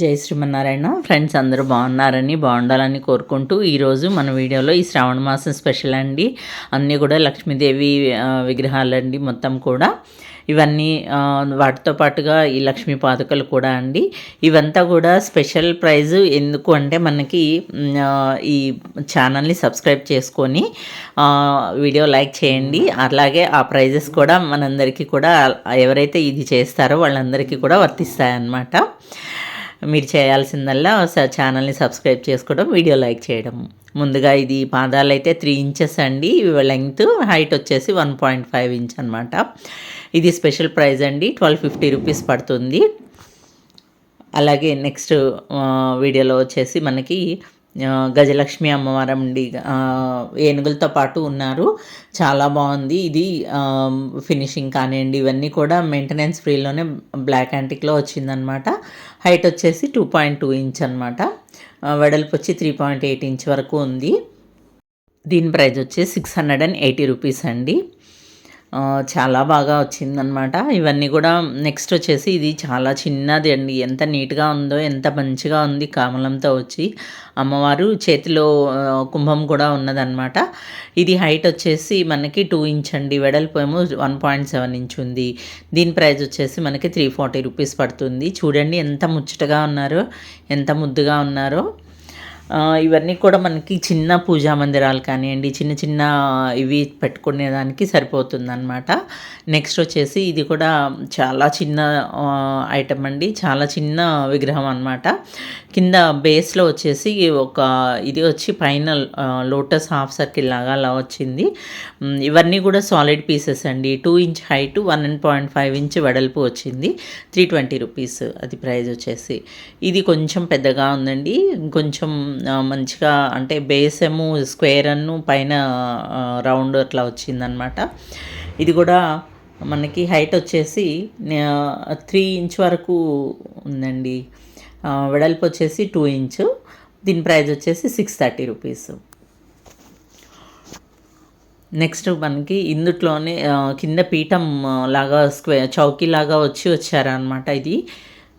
జై శ్రీమన్నారాయణ. ఫ్రెండ్స్ అందరూ బాగున్నారని బాగుండాలని కోరుకుంటూ ఈరోజు మన వీడియోలో ఈ శ్రావణ మాసం స్పెషల్ అండి. అన్నీ కూడా లక్ష్మీదేవి విగ్రహాలండి మొత్తం కూడా. ఇవన్నీ వాటితో పాటుగా ఈ లక్ష్మీ పాదుకలు కూడా అండి. ఇవంతా కూడా స్పెషల్ ప్రైజ్. ఎందుకు అంటే మనకి ఈ ఛానల్ని సబ్స్క్రైబ్ చేసుకొని వీడియో లైక్ చేయండి. అలాగే ఆ ప్రైజెస్ కూడా మనందరికీ కూడా ఎవరైతే ఇది చేస్తారో వాళ్ళందరికీ కూడా వర్తిస్తాయన్నమాట. మీరు చేయాల్సిందల్లా స- ఛానల్ని సబ్స్క్రైబ్ చేసుకోవడం వీడియో లైక్ చేయడం. ముందుగా ఇది పాదాలు అయితే త్రీ ఇంచెస్ అండి. లెంగ్త్ హైట్ వచ్చేసి వన్ పాయింట్ ఫైవ్ ఇంచ్ అనమాట ఇది స్పెషల్ ప్రైస్ అండి. ట్వెల్వ్ ఫిఫ్టీ రూపీస్ పడుతుంది. అలాగే నెక్స్ట్ వీడియోలో వచ్చేసి మనకి గజలక్ష్మి అమ్మవారం అండి ఏనుగులతో పాటు ఉన్నారు. చాలా బాగుంది. ఇది ఫినిషింగ్ కానివ్వండి ఇవన్నీ కూడా మెయింటెనెన్స్ ఫ్రీలోనే బ్లాక్ యాంటిక్లో వచ్చిందనమాట. హైట్ వచ్చేసి టూ పాయింట్ టూ ఇంచ్ అనమాట. వెడల్పు వచ్చి త్రీ పాయింట్ ఎయిట్ ఇంచ్ వరకు ఉంది. దీని ప్రైస్ వచ్చి six hundred and eighty rupees అండి. చాలా బాగా వచ్చిందనమాట ఇవన్నీ కూడా నెక్స్ట్ వచ్చేసి ఇది చాలా చిన్నది అండి. ఎంత నీట్గా ఉందో ఎంత మంచిగా ఉంది కమలంతో వచ్చి అమ్మవారు చేతిలో కుంభం కూడా ఉన్నదనమాట ఇది హైట్ వచ్చేసి మనకి టూ ఇంచ్ అండి. వెడల్పు ఏమో వన్ పాయింట్ సెవెన్ ఇంచ్ ఉంది. దీని ప్రైస్ వచ్చేసి మనకి త్రీ ఫార్టీ రూపీస్ పడుతుంది. చూడండి ఎంత ముచ్చటగా ఉన్నారో ఎంత ముద్దుగా ఉన్నారో. ఇవన్నీ కూడా మనకి చిన్న పూజా మందిరాలు కానివ్వండి చిన్న చిన్న ఇవి పెట్టుకునేదానికి సరిపోతుంది అనమాట నెక్స్ట్ వచ్చేసి ఇది కూడా చాలా చిన్న ఐటమ్ అండి. చాలా చిన్న విగ్రహం అనమాట కింద బేస్లో వచ్చేసి ఒక ఇది వచ్చి పైన లోటస్ హాఫ్ సర్కిల్ లాగా అలా వచ్చింది. ఇవన్నీ కూడా సాలిడ్ పీసెస్ అండి. Two inch height one and point five inch వెడల్పు వచ్చింది. త్రీ ట్వంటీ రూపీస్ అది ప్రైస్ వచ్చేసి. ఇది కొంచెం పెద్దగా ఉందండి. కొంచెం మంచిగా అంటే బేస్ ఏమో స్క్వేర్ అన్ను పైన రౌండ్ అట్లా వచ్చిందనమాట ఇది కూడా మనకి హైట్ వచ్చేసి త్రీ ఇంచ్ వరకు ఉందండి. వెడల్పు వచ్చేసి టూ ఇంచ్ దీని ప్రైస్ వచ్చేసి సిక్స్ థర్టీ రూపీస్ నెక్స్ట్ మనకి ఇందుట్లోనే కింద పీఠం లాగా స్క్వే చౌకీ లాగా వచ్చి వచ్చారనమాట ఇది.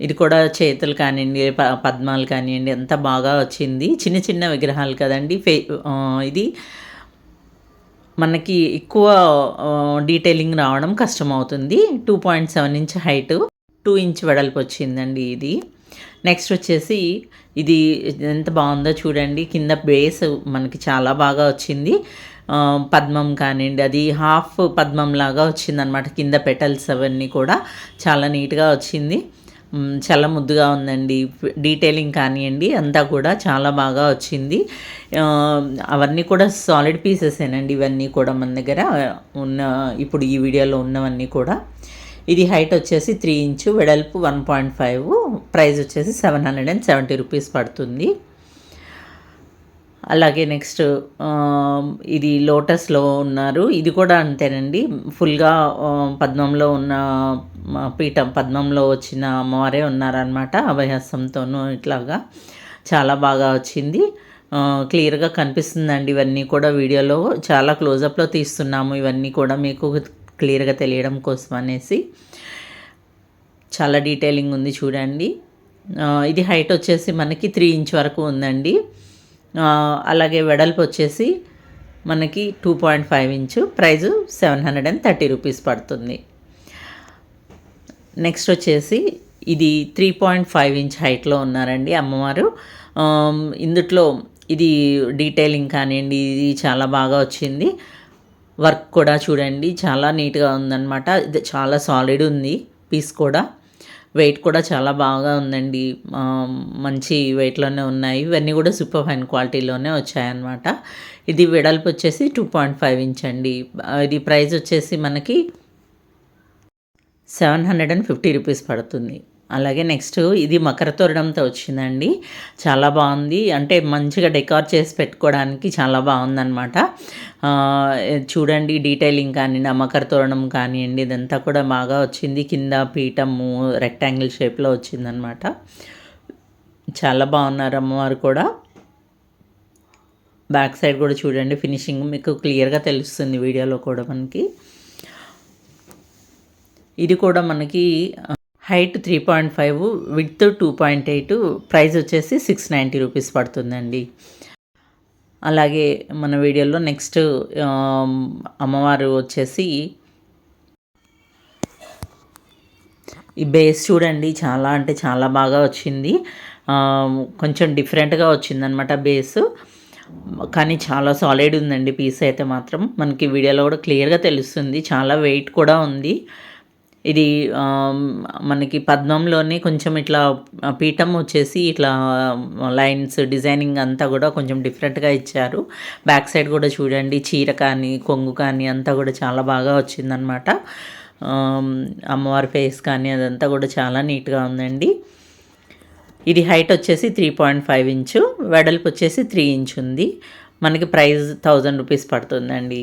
ఇది కూడా చేతులు కానివ్వండి ప- పద్మాలు కానివ్వండి ఎంత బాగా వచ్చింది. చిన్న చిన్న విగ్రహాలు కదండి. ఫే ఇది మనకి ఎక్కువ డీటెయిలింగ్ రావడం కష్టమవుతుంది. Two point seven inch height two inch వెడల్పు వచ్చిందండి ఇది. నెక్స్ట్ వచ్చేసి ఇది ఎంత బాగుందో చూడండి. కింద బేస్ మనకి చాలా బాగా వచ్చింది. పద్మం కానివ్వండి అది హాఫ్ పద్మం లాగా వచ్చింది అనమాట కింద పెటల్స్ అవన్నీ కూడా చాలా నీట్గా వచ్చింది. చాలా ముద్దుగా ఉందండి. డీటెయిలింగ్ కానివ్వండి అంతా కూడా చాలా బాగా వచ్చింది. అవన్నీ కూడా సాలిడ్ పీసెసేనండి ఇవన్నీ కూడా మన దగ్గర. ఉన్న ఇప్పుడు ఈ వీడియోలో ఉన్నవన్నీ కూడా. ఇది హైట్ వచ్చేసి త్రీ ఇంచు వెడల్పు వన్ పాయింట్ ఫైవ్ ప్రైస్ వచ్చేసి seven hundred and seventy rupees పడుతుంది. అలాగే నెక్స్ట్ ఇది లోటస్లో ఉన్నారు. ఇది కూడా అంతేనండి. ఫుల్గా పద్మంలో ఉన్న పీఠం పద్మంలో వచ్చిన అమ్మవారే ఉన్నారనమాట అభయహస్తంతోనూ ఇట్లాగా. చాలా బాగా వచ్చింది. క్లియర్గా కనిపిస్తుందండి ఇవన్నీ కూడా వీడియోలో. చాలా క్లోజప్లో తీస్తున్నాము ఇవన్నీ కూడా మీకు క్లియర్గా తెలియడం కోసం అనేసి. చాలా డీటెయిలింగ్ ఉంది చూడండి. ఇది హైట్ వచ్చేసి మనకి త్రీ ఇంచ్ వరకు ఉందండి. అలాగే వెడల్పు వచ్చేసి మనకి two point five inch price seven hundred and thirty rupees పడుతుంది. నెక్స్ట్ వచ్చేసి ఇది త్రీ పాయింట్ ఫైవ్ ఇంచ్ హైట్లో ఉన్నారండి అమ్మవారు. ఇందుట్లో ఇది డీటెయిలింగ్ కానివ్వండి ఇది చాలా బాగా వచ్చింది. వర్క్ కూడా చూడండి చాలా నీట్గా ఉందన్నమాట. ఇది చాలా సాలిడ్ ఉంది పీస్ కూడా. వెయిట్ కూడా చాలా బాగా ఉందండి. మంచి వెయిట్లోనే ఉన్నాయి. ఇవన్నీ కూడా సూపర్ ఫైన్ క్వాలిటీలోనే వచ్చాయన్నమాట. ఇది వెడల్పు వచ్చేసి టూ పాయింట్ ఫైవ్ ఇంచ్ అండి. ఇది ప్రైస్ వచ్చేసి మనకి seven hundred and fifty rupees పడుతుంది. అలాగే నెక్స్ట్ ఇది మకర తోరణంతో వచ్చిందండి. చాలా బాగుంది. అంటే మంచిగా డెకార్ చేసి పెట్టుకోవడానికి చాలా బాగుందన్నమాట. చూడండి డీటెయిలింగ్ కానివ్వండి ఆ మకర తోరణం కానివ్వండి ఇదంతా కూడా బాగా వచ్చింది. కింద పీఠము రెక్టాంగిల్ షేప్లో వచ్చిందనమాట చాలా బాగున్నారు అమ్మవారు కూడా. బ్యాక్ సైడ్ కూడా చూడండి ఫినిషింగ్ మీకు క్లియర్గా తెలుస్తుంది వీడియోలో కూడా మనకి. ఇది కూడా మనకి height three point five with two point eight price వచ్చేసి సిక్స్ నైంటీ రూపీస్ పడుతుందండి. అలాగే మన వీడియోలో నెక్స్ట్ అమ్మవారు వచ్చేసి ఈ బేస్ చూడండి చాలా అంటే చాలా బాగా వచ్చింది. కొంచెం డిఫరెంట్గా వచ్చిందనమాట బేస్. కానీ చాలా సాలిడ్ ఉందండి పీస్ అయితే మాత్రం. మనకి వీడియోలో కూడా క్లియర్గా తెలుస్తుంది చాలా వెయిట్ కూడా ఉంది. ఇది మనకి పద్మంలోనే కొంచెం ఇట్లా పీఠం వచ్చేసి ఇట్లా లైన్స్ డిజైనింగ్ అంతా కూడా కొంచెం డిఫరెంట్గా ఇచ్చారు. బ్యాక్ సైడ్ కూడా చూడండి చీర కానీ కొంగు కానీ అంతా కూడా చాలా బాగా వచ్చిందనమాట అమ్మవారి ఫేస్ కానీ అదంతా కూడా చాలా నీట్గా ఉందండి. ఇది హైట్ వచ్చేసి త్రీ పాయింట్ ఫైవ్ ఇంచు వెడల్పు వచ్చేసి త్రీ ఇంచ్ ఉంది. మనకి ప్రైస్ థౌజండ్ రూపీస్ పడుతుందండి.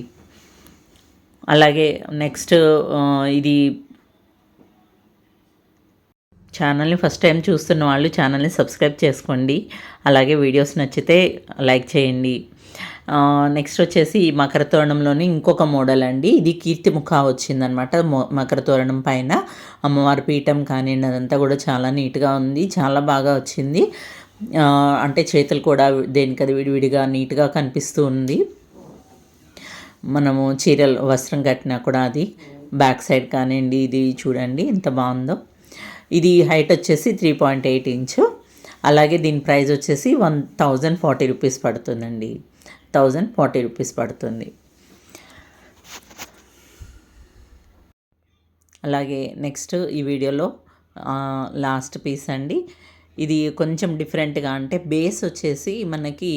అలాగే నెక్స్ట్ ఇది ఛానల్ని ఫస్ట్ టైం చూస్తున్న వాళ్ళు ఛానల్ని సబ్స్క్రైబ్ చేసుకోండి. అలాగే వీడియోస్ నచ్చితే లైక్ చేయండి. నెక్స్ట్ వచ్చేసి మకర తోరణంలోని ఇంకొక మోడల్ అండి. ఇది కీర్తి ముఖ వచ్చిందనమాట మకర తోరణం పైన అమ్మవారి పీఠం కానివ్వండి అదంతా కూడా చాలా నీట్గా ఉంది. చాలా బాగా వచ్చింది. అంటే చేతులు కూడా దేనికది విడివిడిగా నీట్గా కనిపిస్తూ ఉంది. మనము చీరలు వస్త్రం కట్టినా కూడా అది బ్యాక్ సైడ్ కానివ్వండి ఇది చూడండి ఎంత బాగుందో. ఇది హైట్ వచ్చేసి త్రీ పాయింట్ ఎయిట్ ఇంచు. అలాగే దీని ప్రైస్ వచ్చేసి వన్ థౌజండ్ ఫార్టీ రూపీస్ పడుతుందండి. థౌజండ్ ఫార్టీ రూపీస్ పడుతుంది. అలాగే నెక్స్ట్ ఈ వీడియోలో లాస్ట్ పీస్ అండి. ఇది కొంచెం డిఫరెంట్గా అంటే బేస్ వచ్చేసి మనకి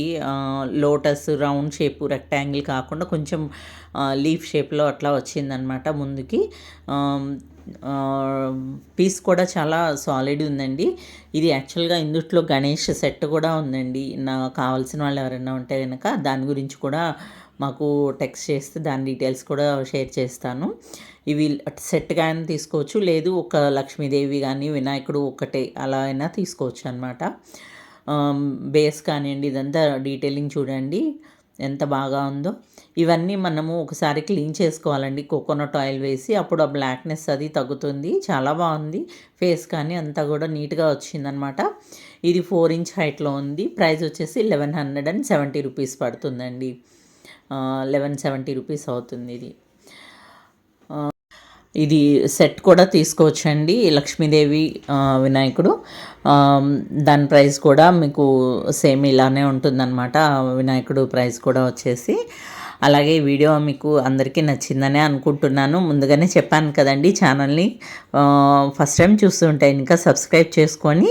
లోటస్ రౌండ్ షేపు రెక్టాంగిల్ కాకుండా కొంచెం లీఫ్ షేప్లో అట్లా వచ్చిందనమాట ముందుకి. పీస్ కూడా చాలా సాలిడ్ ఉందండి. ఇది యాక్చువల్గా ఇందుట్లో గణేష్ సెట్ కూడా ఉందండి. నాకు కావాల్సిన వాళ్ళు ఎవరైనా ఉంటే కనుక దాని గురించి కూడా మాకు టెక్స్ట్ చేస్తే దాని డీటెయిల్స్ కూడా షేర్ చేస్తాను. ఇవి సెట్ కానీ తీసుకోవచ్చు. లేదు ఒక లక్ష్మీదేవి కానీ వినాయకుడు ఒకటే అలా అయినా తీసుకోవచ్చు అనమాట బేస్ కానివ్వండి ఇదంతా డీటెయిలింగ్ చూడండి ఎంత బాగా ఉందో. ఇవన్నీ మనము ఒకసారి క్లీన్ చేసుకోవాలండి. కోకోనట్ ఆయిల్ వేసి అప్పుడు ఆ బ్లాక్నెస్ అది తగ్గుతుంది. చాలా బాగుంది. ఫేస్ కానీ అంతా కూడా నీట్గా వచ్చిందనమాట ఇది ఫోర్ ఇంచ్ హైట్లో ఉంది. ప్రైస్ వచ్చేసి eleven hundred and seventy rupees పడుతుందండి. లెవెన్ సెవెంటీ రూపీస్ అవుతుంది ఇది. ఇది సెట్ కూడా తీసుకోవచ్చండి లక్ష్మీదేవి వినాయకుడు. దాని ప్రైస్ కూడా మీకు సేమ్ ఇలానే ఉంటుందన్నమాట. వినాయకుడు ప్రైస్ కూడా వచ్చేసి అలాగే వీడియో మీకు అందరికీ నచ్చిందనే అనుకుంటున్నాను. ముందుగానే చెప్పాను కదండి ఛానల్ని ఫస్ట్ టైం చూస్తుంటే ఇంకా సబ్స్క్రైబ్ చేసుకొని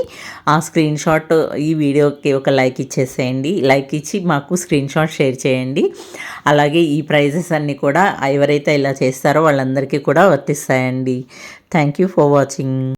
ఆ స్క్రీన్ షాట్ ఈ వీడియోకి ఒక లైక్ ఇచ్చేసేయండి. లైక్ ఇచ్చి మాకు స్క్రీన్ షాట్ షేర్ చేయండి. అలాగే ఈ ప్రైజెస్ అన్నీ కూడా ఎవరైతే ఇలా చేస్తారో వాళ్ళందరికీ కూడా వర్తిస్తాయండి. Thank you for watching.